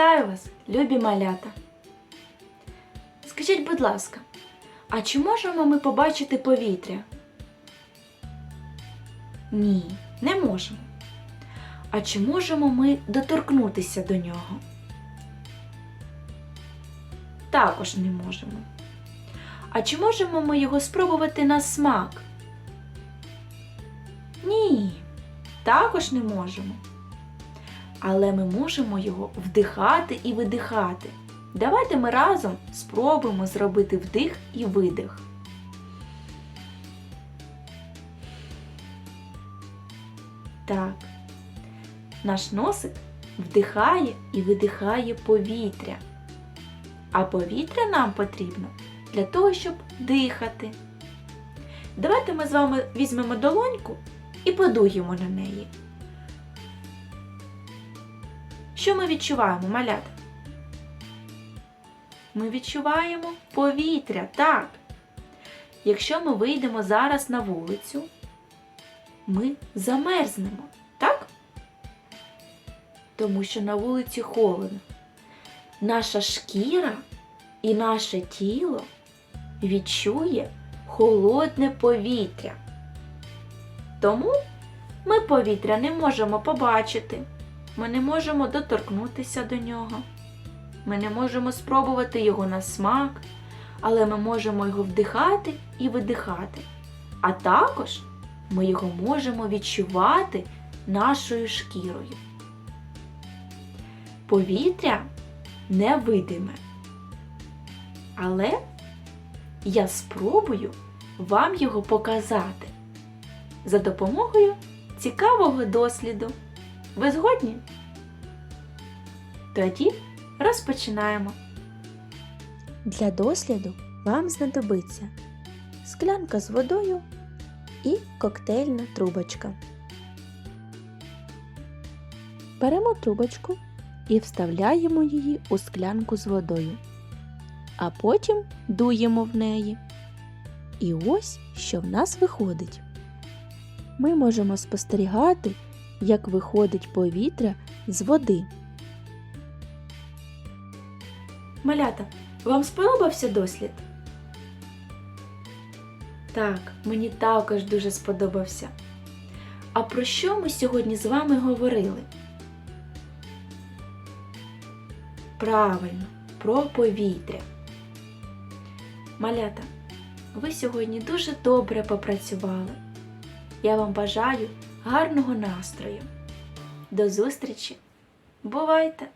Вітаю вас, любі малята. Скажіть, будь ласка, а чи можемо ми побачити повітря? Ні, не можемо. А чи можемо ми доторкнутися до нього? Також не можемо. А чи можемо ми його спробувати на смак? Ні, також не можемо. Але ми можемо його вдихати і видихати. Давайте ми разом спробуємо зробити вдих і видих. Так. Наш носик вдихає і видихає повітря. А повітря нам потрібно для того, щоб дихати. Давайте ми з вами візьмемо долоньку і подуємо на неї. Що ми відчуваємо, малята? Ми відчуваємо повітря, так. Якщо ми вийдемо зараз на вулицю, ми замерзнемо, так? Тому що на вулиці холодно. Наша шкіра і наше тіло відчує холодне повітря. Тому ми повітря не можемо побачити, ми не можемо доторкнутися до нього, ми не можемо спробувати його на смак, але ми можемо його вдихати і видихати. А також ми його можемо відчувати нашою шкірою. Повітря невидиме. Але я спробую вам його показати за допомогою цікавого досліду. Ви згодні? Тоді розпочинаємо. Для досліду вам знадобиться склянка з водою і коктейльна трубочка. Беремо трубочку і вставляємо її у склянку з водою, а потім дуємо в неї. І ось що в нас виходить. Ми можемо спостерігати, як виходить повітря з води. Малята, вам сподобався дослід? Так, мені також дуже сподобався. А про що ми сьогодні з вами говорили? Правильно, про повітря. Малята, ви сьогодні дуже добре попрацювали. Я вам бажаю гарного настрою. До зустрічі! Бувайте!